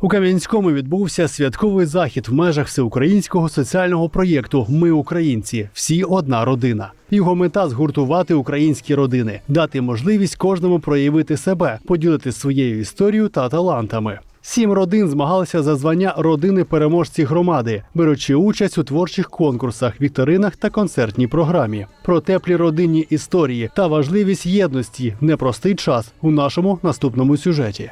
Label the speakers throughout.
Speaker 1: У Кам'янському відбувся святковий захід в межах всеукраїнського соціального проєкту Ми українці, всі одна родина. Його мета згуртувати українські родини, дати можливість кожному проявити себе, поділити своєю історією та талантами. Сім родин змагалися за звання родини переможці громади, беручи участь у творчих конкурсах, вікторинах та концертній програмі. Про теплі родинні історії та важливість єдності в непростий час у нашому наступному сюжеті.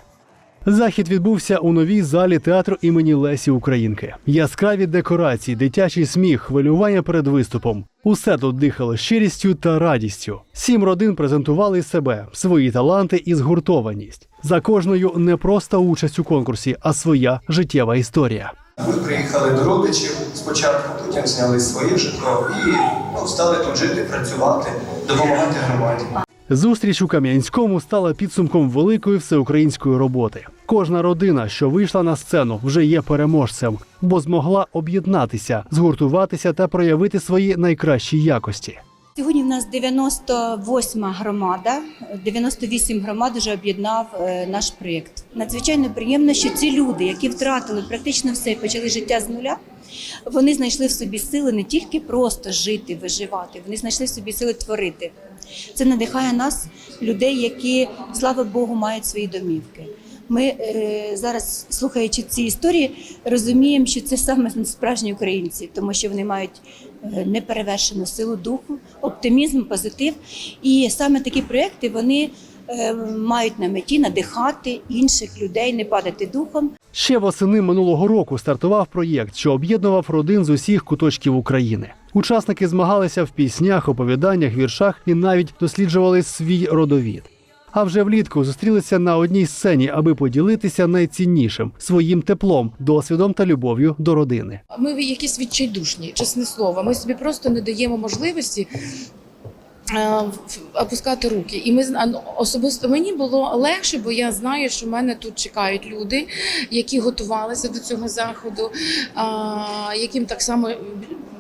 Speaker 1: Захід відбувся у новій залі театру імені Лесі Українки. Яскраві декорації, дитячий сміх, хвилювання перед виступом. Усе тут дихало щирістю та радістю. Сім родин презентували себе, свої таланти і згуртованість. За кожною не просто участь у конкурсі, а своя життєва історія.
Speaker 2: Ми приїхали до родичів спочатку, потім зняли своє житло і ну, стали тут жити, працювати, допомагати громаді.
Speaker 1: Зустріч у Кам'янському стала підсумком великої всеукраїнської роботи. Кожна родина, що вийшла на сцену, вже є переможцем, бо змогла об'єднатися, згуртуватися та проявити свої найкращі якості.
Speaker 3: Сьогодні в нас 98 громада, 98 громад вже об'єднав е, наш проєкт. Надзвичайно приємно, що ці люди, які втратили практично все, і почали життя з нуля. Вони знайшли в собі сили не тільки просто жити, виживати, вони знайшли в собі сили творити. Це надихає нас, людей, які, слава Богу, мають свої домівки. Ми е, зараз, слухаючи ці історії, розуміємо, що це саме справжні українці, тому що вони мають е, неперевершену силу духу, оптимізм, позитив. І саме такі проекти вони е, мають на меті надихати інших людей, не падати духом,
Speaker 1: Ще восени минулого року стартував проєкт, що об'єднував родин з усіх куточків України. Учасники змагалися в піснях, оповіданнях, віршах і навіть досліджували свій родовід. А вже влітку зустрілися на одній сцені, аби поділитися найціннішим своїм теплом, досвідом та любов'ю до родини.
Speaker 4: Ми якісь відчайдушні, чесне слово. Ми собі просто не даємо можливості. е, Опускати руки, і ми ну, особисто мені було легше, бо я знаю, що мене тут чекають люди, які готувалися до цього заходу, яким так само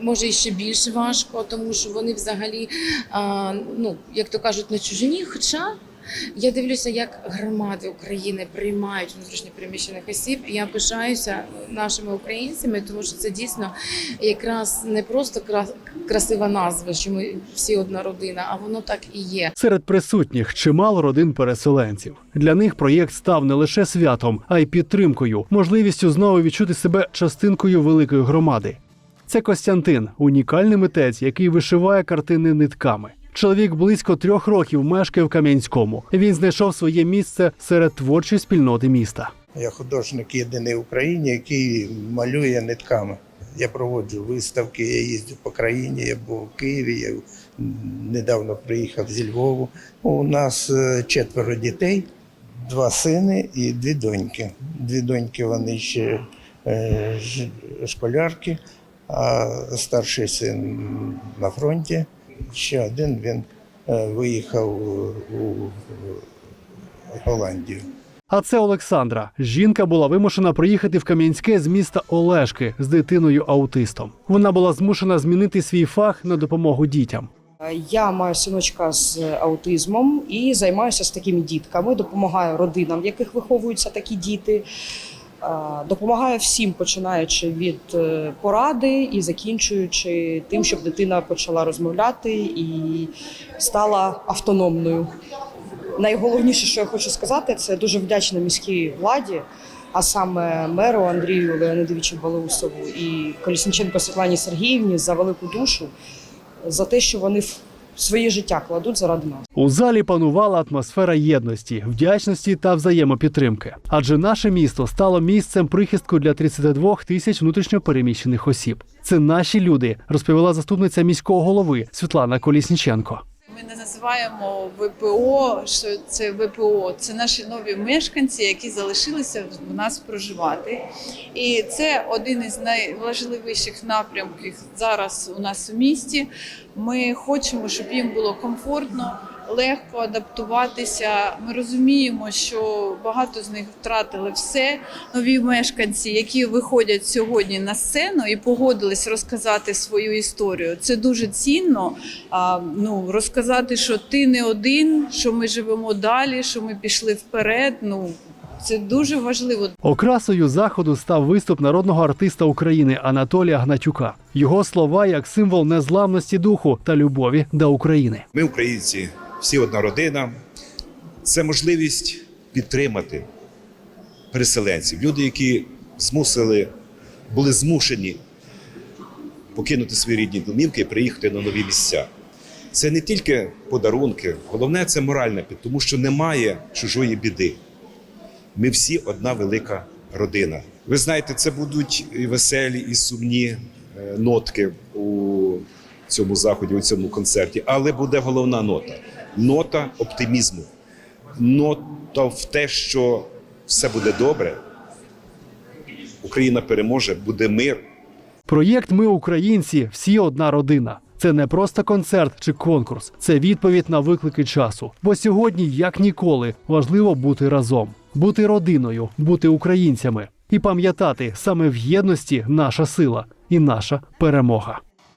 Speaker 4: може і ще більше важко, тому що вони взагалі, а, ну як то кажуть, на чужині. Хоча я дивлюся, як громади України приймають внутрішньо переміщених осіб. І Я пишаюся нашими українцями, тому що це дійсно якраз не просто кра- красива назва, що ми всі одна родина, а воно так і є.
Speaker 1: Серед присутніх чимало родин переселенців. Для них проєкт став не лише святом, а й підтримкою, можливістю знову відчути себе частинкою великої громади. Це Костянтин, унікальний митець, який вишиває картини нитками. Чоловік близько трьох років мешкає в Кам'янському. Він знайшов своє місце серед творчої спільноти міста.
Speaker 5: Я художник єдиний в Україні, який малює нитками. Я проводжу виставки, я їздю по країні, я був у Києві, я недавно приїхав зі Львову. У нас е, четверо дітей, два сини і дві доньки. Дві доньки вони ще е, школярки, а старший син на фронті. Ще один він е, виїхав у- у Голландію.
Speaker 1: А це Олександра. Жінка була вимушена приїхати в Кам'янське з міста Олешки з дитиною аутистом. Вона була змушена змінити свій фах на допомогу дітям.
Speaker 6: Я маю синочка з аутизмом і займаюся з такими дітками. Допомагаю родинам, в яких виховуються такі діти. Допомагаю всім, починаючи від е, поради і закінчуючи тим, щоб дитина почала розмовляти і стала автономною. Найголовніше, що я хочу сказати, це дуже вдячна міській владі, а саме меру Андрію Леонидовичу Балеусову і Колісніченко Світлані Сергіївні за велику душу, за те, що вони в своє життя кладуть заради нас.
Speaker 1: У залі панувала атмосфера єдності, вдячності та взаємопідтримки. Адже наше місто стало місцем прихистку для 32 тисяч внутрішньопереміщених осіб. Це наші люди, розповіла заступниця міського голови Світлана Колісніченко.
Speaker 7: Ми не називаємо ВПО, що це ВПО. Це наші нові мешканці, які залишилися в нас проживати. І це один із найважливіших напрямків зараз у нас у місті. Ми хочемо, щоб їм було комфортно, легко адаптуватися. Ми розуміємо, що багато з них втратили все. Нові мешканці, які виходять сьогодні на сцену і погодились розказати свою історію. Це дуже цінно. А, ну, розказати, що ти не один, що ми живемо далі, що ми пішли вперед. Ну Це дуже важливо.
Speaker 1: Окрасою заходу став виступ народного артиста України Анатолія Гнатюка. Його слова як символ незламності духу та любові до України.
Speaker 8: Ми, українці, всі одна родина. Це можливість підтримати переселенців, люди, які змусили, були змушені покинути свої рідні домівки і приїхати на нові місця. Це не тільки подарунки, головне це моральне, під- тому що немає чужої біди. Ми всі одна велика родина. Ви знаєте, це будуть і веселі, і сумні е, нотки у цьому заході, у цьому концерті, але буде головна нота нота оптимізму, нота в те, що все буде добре. Україна переможе, буде мир.
Speaker 1: Проєкт Ми українці, всі одна родина. Це не просто концерт чи конкурс, це відповідь на виклики часу. Бо сьогодні, як ніколи, важливо бути разом, бути родиною, бути українцями і пам'ятати саме в єдності наша сила і наша перемога.